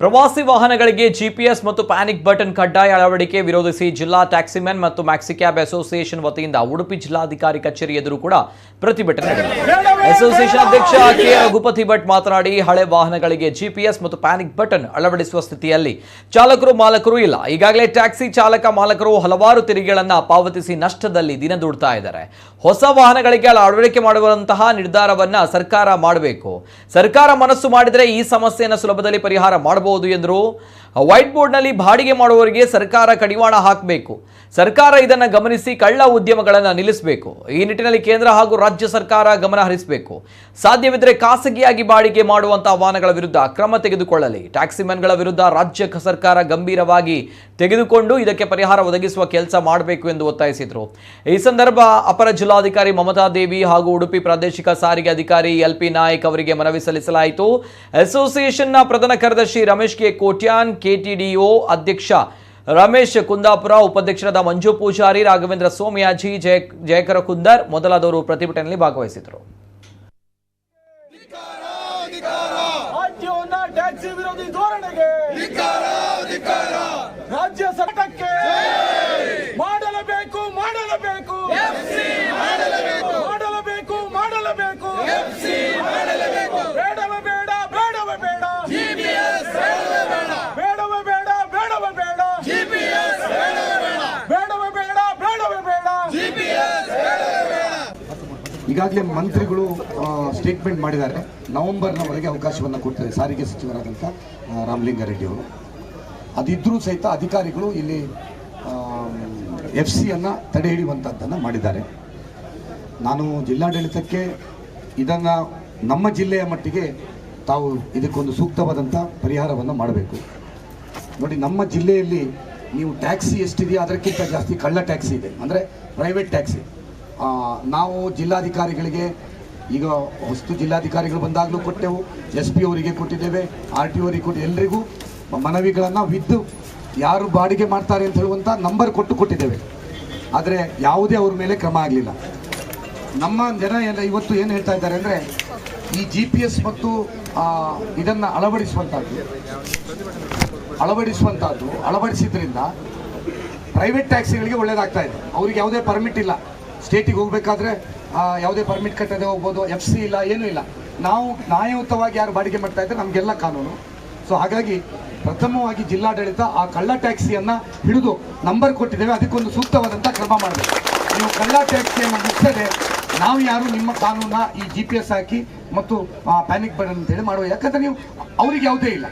ಪ್ರವಾಸಿ ವಾಹನಗಳಿಗೆ ಜಿಪಿಎಸ್ ಮತ್ತು ಪ್ಯಾನಿಕ್ ಬಟನ್ ಕಡ್ಡಾಯ ಅಳವಡಿಕೆ ವಿರೋಧಿಸಿ ಜಿಲ್ಲಾ ಟ್ಯಾಕ್ಸಿಮೆನ್ ಮತ್ತು ಮ್ಯಾಕ್ಸಿಕ್ಯಾಬ್ ಅಸೋಸಿಯೇಷನ್ ವತಿಯಿಂದ ಉಡುಪಿ ಜಿಲ್ಲಾಧಿಕಾರಿ ಕಚೇರಿ ಎದುರು ಕೂಡ ಪ್ರತಿಭಟನೆ ಅಸೋಸಿಯೇಷನ್ ಅಧ್ಯಕ್ಷ ಕೆ ರಘುಪತಿ ಭಟ್ ಮಾತನಾಡಿ, ಹಳೆ ವಾಹನಗಳಿಗೆ ಜಿಪಿಎಸ್ ಮತ್ತು ಪ್ಯಾನಿಕ್ ಬಟನ್ ಅಳವಡಿಸುವ ಸ್ಥಿತಿಯಲ್ಲಿ ಚಾಲಕರು ಮಾಲಕರು ಇಲ್ಲ. ಈಗಾಗಲೇ ಟ್ಯಾಕ್ಸಿ ಚಾಲಕ ಮಾಲಕರು ಹಲವಾರು ತೆರಿಗೆಗಳನ್ನು ಪಾವತಿಸಿ ನಷ್ಟದಲ್ಲಿ ದಿನ ದೂಡ್ತಾ ಇದ್ದಾರೆ. ಹೊಸ ವಾಹನಗಳಿಗೆ ಅಳವಡಿಕೆ ಮಾಡುವಂತಹ ನಿರ್ಧಾರವನ್ನ ಸರ್ಕಾರ ಮಾಡಬೇಕು. ಸರ್ಕಾರ ಮನಸ್ಸು ಮಾಡಿದರೆ ಈ ಸಮಸ್ಯೆಯನ್ನು ಸುಲಭದಲ್ಲಿ ಪರಿಹಾರ ಮಾಡಬಹುದು. ಎಂದರು. ವೈಟ್ ಬೋರ್ಡ್ನಲ್ಲಿ ಬಾಡಿಗೆ ಮಾಡುವವರಿಗೆ ಸರ್ಕಾರ ಕಡಿವಾಣ ಹಾಕಬೇಕು. ಸರ್ಕಾರ ಇದನ್ನು ಗಮನಿಸಿ ಕಳ್ಳ ಉದ್ಯಮಗಳನ್ನು ನಿಲ್ಲಿಸಬೇಕು. ಈ ನಿಟ್ಟಿನಲ್ಲಿ ಕೇಂದ್ರ ಹಾಗೂ ರಾಜ್ಯ ಸರ್ಕಾರ ಗಮನ ಹರಿಸಬೇಕು. ಸಾಧ್ಯವಿದ್ದರೆ ಖಾಸಗಿಯಾಗಿ ಬಾಡಿಗೆ ಮಾಡುವಂತಹ ವಾಹನಗಳ ವಿರುದ್ಧ ಕ್ರಮ ತೆಗೆದುಕೊಳ್ಳಲಿ. ಟ್ಯಾಕ್ಸಿಮನ್ಗಳ ವಿರುದ್ಧ ರಾಜ್ಯ ಸರ್ಕಾರ ಗಂಭೀರವಾಗಿ ತೆಗೆದುಕೊಂಡು ಇದಕ್ಕೆ ಪರಿಹಾರ ಒದಗಿಸುವ ಕೆಲಸ ಮಾಡಬೇಕು ಎಂದು ಒತ್ತಾಯಿಸಿದರು. ಈ ಸಂದರ್ಭ ಅಪರ ಜಿಲ್ಲಾಧಿಕಾರಿ ಮಮತಾ ದೇವಿ ಹಾಗೂ ಉಡುಪಿ ಪ್ರಾದೇಶಿಕ ಸಾರಿಗೆ ಅಧಿಕಾರಿ ಎಲ್ ಪಿ ನಾಯಕ್ ಅವರಿಗೆ ಮನವಿ ಸಲ್ಲಿಸಲಾಯಿತು. ಅಸೋಸಿಯೇಷನ್ನ ಪ್ರಧಾನ ಕಾರ್ಯದರ್ಶಿ ರಮೇಶ್ ಕೆ ಕೋಟ್ಯಾನ್, ಕೆಟಿಡಿಒ ಅಧ್ಯಕ್ಷ ರಮೇಶ್ ಕುಂದಾಪುರ, ಉಪಾಧ್ಯಕ್ಷರಾದ ಮಂಜು ಪೂಜಾರಿ, ರಾಘವೇಂದ್ರ ಸೋಮಯಾಜಿ, ಜಯ ಜಯಕರ ಕುಂದರ್ ಮೊದಲಾದವರು ಪ್ರತಿಭಟನೆಯಲ್ಲಿ ಭಾಗವಹಿಸಿದರು ಈಗಾಗಲೇ ಮಂತ್ರಿಗಳು ಸ್ಟೇಟ್ಮೆಂಟ್ ಮಾಡಿದ್ದಾರೆ. ನವೆಂಬರ್ನವರೆಗೆ ಅವಕಾಶವನ್ನು ಕೊಡ್ತಾರೆ ಸಾರಿಗೆ ಸಚಿವರಾದಂಥ ರಾಮಲಿಂಗಾರೆಡ್ಡಿ ಅವರು. ಅದಿದ್ದರೂ ಸಹಿತ ಅಧಿಕಾರಿಗಳು ಇಲ್ಲಿ ಎಫ್ ಸಿಯನ್ನು ತಡೆ ಹಿಡಿಯುವಂಥದ್ದನ್ನು ಮಾಡಿದ್ದಾರೆ. ನಾನು ಜಿಲ್ಲಾಡಳಿತಕ್ಕೆ ಇದನ್ನು ನಮ್ಮ ಜಿಲ್ಲೆಯ ಮಟ್ಟಿಗೆ ತಾವು ಇದಕ್ಕೊಂದು ಸೂಕ್ತವಾದಂಥ ಪರಿಹಾರವನ್ನು ಮಾಡಬೇಕು. ನೋಡಿ, ನಮ್ಮ ಜಿಲ್ಲೆಯಲ್ಲಿ ನೀವು ಟ್ಯಾಕ್ಸಿ ಎಷ್ಟಿದೆಯೋ ಅದಕ್ಕಿಂತ ಜಾಸ್ತಿ ಕಳ್ಳ ಟ್ಯಾಕ್ಸಿ ಇದೆ. ಅಂದರೆ ಪ್ರೈವೇಟ್ ಟ್ಯಾಕ್ಸಿ. ನಾವು ಜಿಲ್ಲಾಧಿಕಾರಿಗಳಿಗೆ, ಈಗ ಹೊಸ್ತು ಜಿಲ್ಲಾಧಿಕಾರಿಗಳು ಬಂದಾಗಲೂ ಕೊಟ್ಟೆವು ಎಸ್ ಪಿ ಅವರಿಗೆ ಕೊಟ್ಟಿದ್ದೇವೆ, ಆರ್ ಟಿ ಅವರಿಗೆ ಕೊಟ್ಟು, ಎಲ್ರಿಗೂ ಮನವಿಗಳನ್ನು ವಿದ್ದು ಯಾರು ಬಾಡಿಗೆ ಮಾಡ್ತಾರೆ ಅಂತ ಹೇಳುವಂಥ ನಂಬರ್ ಕೊಟ್ಟು ಕೊಟ್ಟಿದ್ದೇವೆ. ಆದರೆ ಯಾವುದೇ ಅವ್ರ ಮೇಲೆ ಕ್ರಮ ಆಗಲಿಲ್ಲ. ನಮ್ಮ ಜನ ಎಲ್ಲ ಇವತ್ತು ಏನು ಹೇಳ್ತಾ ಇದ್ದಾರೆ ಅಂದರೆ, ಈ ಜಿ ಪಿ ಎಸ್ ಮತ್ತು ಇದನ್ನು ಅಳವಡಿಸುವಂಥದ್ದು ಅಳವಡಿಸುವಂಥದ್ದು ಅಳವಡಿಸಿದ್ರಿಂದ ಪ್ರೈವೇಟ್ ಟ್ಯಾಕ್ಸಿಗಳಿಗೆ ಒಳ್ಳೇದಾಗ್ತಾ ಇದೆ. ಅವ್ರಿಗೆ ಯಾವುದೇ ಪರ್ಮಿಟ್ ಇಲ್ಲ. ಸ್ಟೇಟಿಗೆ ಹೋಗಬೇಕಾದ್ರೆ ಯಾವುದೇ ಪರ್ಮಿಟ್ ಕಟ್ಟದೆ ಹೋಗ್ಬೋದು ಎಫ್ ಸಿ ಇಲ್ಲ, ಏನೂ ಇಲ್ಲ. ನಾವು ನ್ಯಾಯಯುತವಾಗಿ ಯಾರು ಬಾಡಿಗೆ ಮಾಡ್ತಾ ಇದ್ದಾರೆ ನಮಗೆಲ್ಲ ಕಾನೂನು. ಸೊ ಹಾಗಾಗಿ ಪ್ರಥಮವಾಗಿ ಜಿಲ್ಲಾಡಳಿತ ಆ ಕಳ್ಳ ಟ್ಯಾಕ್ಸಿಯನ್ನು ಹಿಡಿದು ನಂಬರ್ ಕೊಟ್ಟಿದ್ದೇವೆ. ಅದಕ್ಕೊಂದು ಸೂಕ್ತವಾದಂಥ ಕ್ರಮ ಮಾಡಬೇಕು. ನೀವು ಕಳ್ಳ ಟ್ಯಾಕ್ಸಿಯನ್ನು ಮುಚ್ಚದೆ ನಾವು ಯಾರು ನಿಮ್ಮ ಕಾನೂನ ಈ ಜಿ ಪಿ ಎಸ್ ಹಾಕಿ ಮತ್ತು ಪ್ಯಾನಿಕ್ ಬಟನ್ ಅಂತೇಳಿ ಮಾಡುವ. ಯಾಕಂದ್ರೆ ನೀವು, ಅವ್ರಿಗೆ ಯಾವುದೇ ಇಲ್ಲ.